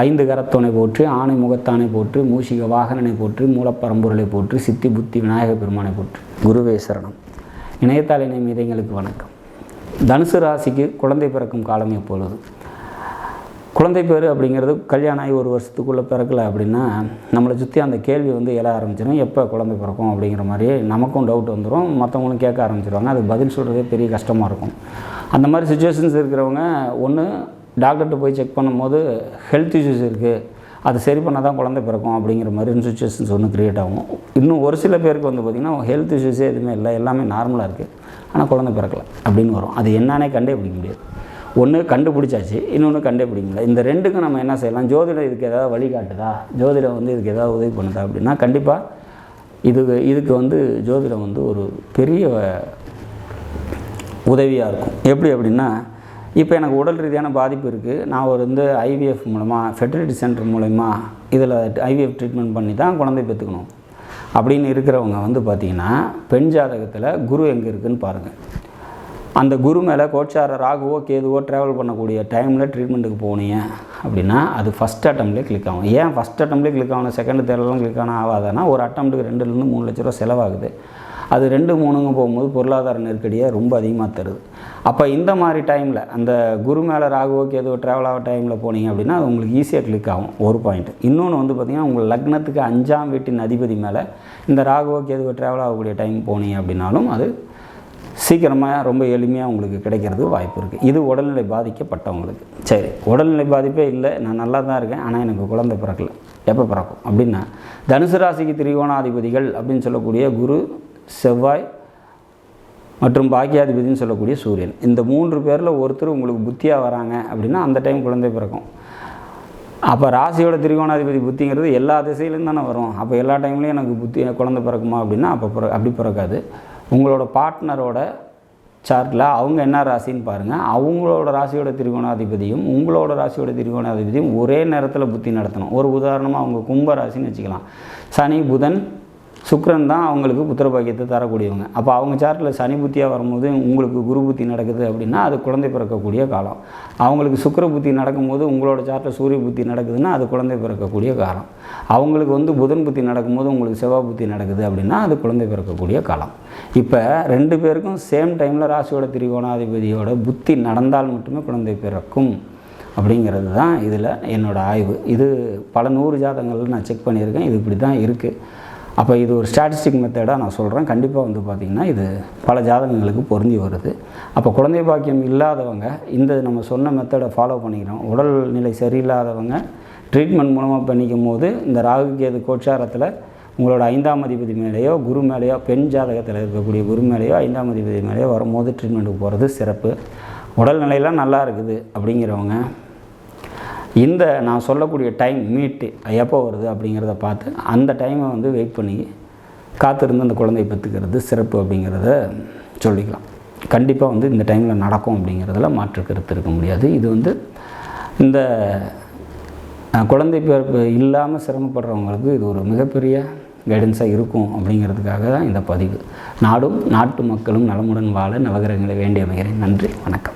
ஐந்து கரத்தோனை போற்று ஆணை முகத்தானை போற்று மூஷிக வாகனனை போற்று மூலப்பரம்பொருளை போற்று சித்தி புத்தி விநாயக பெருமானை போற்று. குருவே சரணம். இணையத்தாள் இணை மீதைங்களுக்கு வணக்கம். தனுசு ராசிக்கு குழந்தை பிறக்கும் காலம் எப்பொழுது? குழந்தை பேர் அப்படிங்கிறது கல்யாணம் ஆகி ஒரு வருஷத்துக்குள்ளே பிறக்கலை அப்படின்னா நம்மளை சுற்றி அந்த கேள்வி வந்து எழ ஆரம்பிச்சிடும் எப்போ குழந்தை பிறக்கும் அப்படிங்கிற மாதிரி நமக்கும் டவுட் வந்துடும் மற்றவங்களும் கேட்க ஆரம்பிச்சிருவாங்க. அதுக்கு பதில் சொல்கிறதே பெரிய கஷ்டமாக இருக்கும். அந்த மாதிரி சுச்சுவேஷன்ஸ் இருக்கிறவங்க ஒன்று டாக்டர்கிட்ட போய் செக் பண்ணும்போது ஹெல்த் இஷ்யூஸ் இருக்குது அது சரி பண்ணால் தான் குழந்தை பிறக்கும் அப்படிங்கிற மாதிரி சுச்சுவேஷன்ஸ் ஒன்று க்ரியேட் ஆகும். இன்னும் ஒரு சில பேருக்கு வந்து பார்த்திங்கன்னா ஹெல்த் இஷ்யூஸே எதுவுமே இல்லை. எல்லாமே நார்மலாக இருக்குது ஆனால் குழந்தை பிறக்கலை அப்படின்னு வரும். அது என்னன்னே கண்டே பிடிக்க முடியாது. ஒன்று கண்டுபிடிச்சாச்சு இன்னொன்று கண்டுபிடிக்க முடியல. இந்த ரெண்டுக்கும் நம்ம என்ன செய்யலாம்? ஜோதிடம் இதுக்கு ஏதாவது வழிகாட்டுதா ஜோதிடம் வந்து இதுக்கு ஏதாவது உதவி பண்ணுதா அப்படின்னா கண்டிப்பாக இது இதுக்கு வந்து ஜோதிடம் வந்து ஒரு பெரிய உதவியாக இருக்கும். எப்படி அப்படின்னா இப்போ எனக்கு உடல் ரீதியான பாதிப்பு இருக்குது. நான் ஒரு வந்து ஐவிஎஃப் மூலமாக ஃபெர்டிலிட்டி சென்டர் மூலயமா இதில் ஐவிஎஃப் ட்ரீட்மெண்ட் பண்ணி தான் குழந்தை பெற்றுக்கணும். அப்படின்னு இருக்கிறவங்க வந்து பார்த்திங்கன்னா பெண் ஜாதகத்தில் குரு எங்கே இருக்குதுன்னு பாருங்கள் அந்த குரு மேலே கோச்சார ராகுவோ கேதுவோ ட்ராவல் பண்ணக்கூடிய டைமில் ட்ரீட்மெண்ட்டுக்கு போனீங்க அப்படின்னா அது ஃபஸ்ட் அட்டம்லேயே கிளிக் ஆகும். ஏன் ஃபஸ்ட் அட்டம்லேயே கிளிக் ஆகணும்? செகண்ட் தேர்டெலாம் கிளிக் ஆனால் ஆகாதுன்னா ஒரு அட்டம்ப்ட்டுக்கு ரெண்டுலேருந்து மூணு லட்ச ரூபா செலவாகுது. அது ரெண்டு மூணுங்க போகும்போது பொருளாதார நெருக்கடியை ரொம்ப அதிகமாக தருது. அப்போ இந்த மாதிரி டைமில் அந்த குரு மேலே ராகுவோ கேதுவோ ட்ராவல் ஆக டைமில் போனீங்க அப்படின்னா அது உங்களுக்கு ஈஸியாக கிளிக் ஆகும். ஒரு பாயிண்ட் இன்னொன்று வந்து பார்த்திங்கன்னா உங்கள் லக்னத்துக்கு அஞ்சாம் வீட்டின் அதிபதி மேலே இந்த ராகுவோ கேதுவோ ட்ராவல் ஆகக்கூடிய டைம் போனீங்க அப்படின்னாலும் அது சீக்கிரமாக ரொம்ப எளிமையாக உங்களுக்கு கிடைக்கிறது வாய்ப்பு இருக்குது இது உடல்நிலை பாதிக்கப்பட்டவங்களுக்கு. சரி உடல்நிலை பாதிப்பே இல்லை. நான் நல்லா தான் இருக்கேன். ஆனால் எனக்கு குழந்தை பிறக்கலை. எப்போ பிறக்கும்? அப்படின்னா தனுசு ராசிக்கு திரிகோணாதிபதிகள் அப்படின்னு சொல்லக்கூடிய குரு செவ்வாய் மற்றும் பாக்கியாதிபதினு சொல்லக்கூடிய சூரியன். இந்த மூன்று பேரில் ஒருத்தர் உங்களுக்கு புத்தியாக வராங்க அப்படின்னா அந்த டைம் குழந்தை பிறக்கும். அப்போ ராசியோட திரிகோணாதிபதி புத்திங்கிறது எல்லா திசையிலும் தானே வரும். அப்போ எல்லா டைம்லேயும் எனக்கு புத்தி குழந்தை பிறக்குமா அப்படின்னா அப்போ பிற அப்படி பிறக்காது. உங்களோட பார்ட்னரோட சார்ட்டில் அவங்க என்ன ராசின்னு பாருங்கள் அவங்களோட ராசியோட திரிகோணாதிபதியும் உங்களோட ராசியோட திரிகோணாதிபதியும் ஒரே நேரத்தில் புத்தி நடத்தணும். ஒரு உதாரணமாக அவங்க கும்ப ராசின்னு வச்சுக்கலாம். சனி புதன் சுக்கரன் தான் அவங்களுக்கு புத்திர பாக்கியத்தை தரக்கூடியவங்க. அப்போ அவங்க சார்ட்டில் சனி புத்தியாக வரும்போது உங்களுக்கு குரு புத்தி நடக்குது அப்படின்னா அது குழந்தை பிறக்கக்கூடிய காலம். அவங்களுக்கு சுக்கர புத்தி நடக்கும்போது உங்களோட சார்ட்டில் சூரிய புத்தி நடக்குதுன்னா அது குழந்தை பிறக்கக்கூடிய காலம். அவங்களுக்கு வந்து புதன் புத்தி நடக்கும்போது உங்களுக்கு செவ்வாய் புத்தி நடக்குது அப்படின்னா அது குழந்தை பிறக்கக்கூடிய காலம். இப்போ ரெண்டு பேருக்கும் சேம் டைமில் ராசியோட திரிகோணாதிபதியோட புத்தி நடந்தால் மட்டுமே குழந்தை பிறக்கும் அப்படிங்கிறது தான் இதில் என்னோடய ஆய்வு. இது பல நூறு ஜாதகங்கள் நான் செக் பண்ணியிருக்கேன். இது இப்படி தான் இருக்குது அப்போ இது ஒரு ஸ்டாட்டிஸ்டிக் மெத்தடாக நான் சொல்கிறேன் கண்டிப்பாக வந்து பார்த்திங்கன்னா இது பல ஜாதகங்களுக்கு பொருந்தி வருது. அப்போ குழந்தை பாக்கியம் இல்லாதவங்க இந்த நம்ம சொன்ன மெத்தடை ஃபாலோ பண்ணிக்கிறோம். உடல்நிலை சரியில்லாதவங்க ட்ரீட்மெண்ட் மூலமாக பண்ணிக்கும் போது இந்த ராகு கேது கோச்சாரத்தில் உங்களோட ஐந்தாம் அதிபதி மேலேயோ குரு மேலேயோ பெண் ஜாதகத்தில் இருக்கக்கூடிய குரு மேலேயோ ஐந்தாம் அதிபதி மேலேயோ வரும்போது ட்ரீட்மெண்ட்டுக்கு போகிறது சிறப்பு. உடல்நிலையெல்லாம் நல்லா இருக்குது அப்படிங்கிறவங்க இந்த நான் சொல்லக்கூடிய டைம் மீட்டு எப்போ வருது அப்படிங்கிறத பார்த்து அந்த டைமை வந்து வெயிட் பண்ணி காத்திருந்து அந்த குழந்தையை பெற்றுக்கிறது சிறப்பு அப்படிங்கிறத சொல்லிக்கலாம். கண்டிப்பாக வந்து இந்த டைமில் நடக்கும் அப்படிங்கிறதுல மாற்று கருத்து இருக்க முடியாது. இது வந்து இந்த குழந்தை பிறப்பு இல்லாமல் சிரமப்படுறவங்களுக்கு இது ஒரு மிகப்பெரிய கைடன்ஸாக இருக்கும் அப்படிங்கிறதுக்காக தான் இந்த பதிவு. நாடும் நாட்டு மக்களும் நலமுடன் வாழ நவகிரகங்களை வேண்டி அமைகிறேன் நன்றி வணக்கம்.